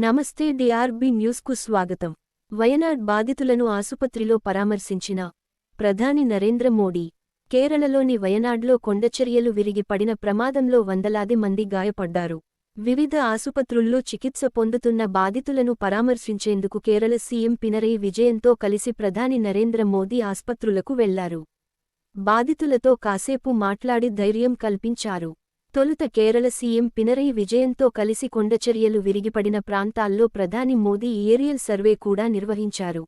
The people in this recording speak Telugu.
నమస్తే డిఆర్బి న్యూస్కు స్వాగతం. వయనాడ్ బాధితులను ఆసుపత్రిలో పరామర్శించిన ప్రధాని నరేంద్ర మోడీ కేరళలోని వయనాడ్లో కొండచర్యలు విరిగి పడిన ప్రమాదంలో వందలాది మంది గాయపడ్డారు. వివిధ ఆసుపత్రుల్లో చికిత్స పొందుతున్న బాధితులను పరామర్శించేందుకు కేరళ సీఎం పినరయి విజయంతో కలిసి ప్రధాని నరేంద్ర మోదీ ఆస్పత్రులకు వెళ్ళారు. బాధితులతో కాసేపు మాట్లాడి ధైర్యం కల్పించారు. తొలుత కేరళ సీఎం పినరయి విజయంతో కలిసి కొండచర్యలు విరిగిపడిన ప్రాంతాల్లో ప్రధాని మోదీ ఏరియల్ సర్వే కూడా నిర్వహించారు.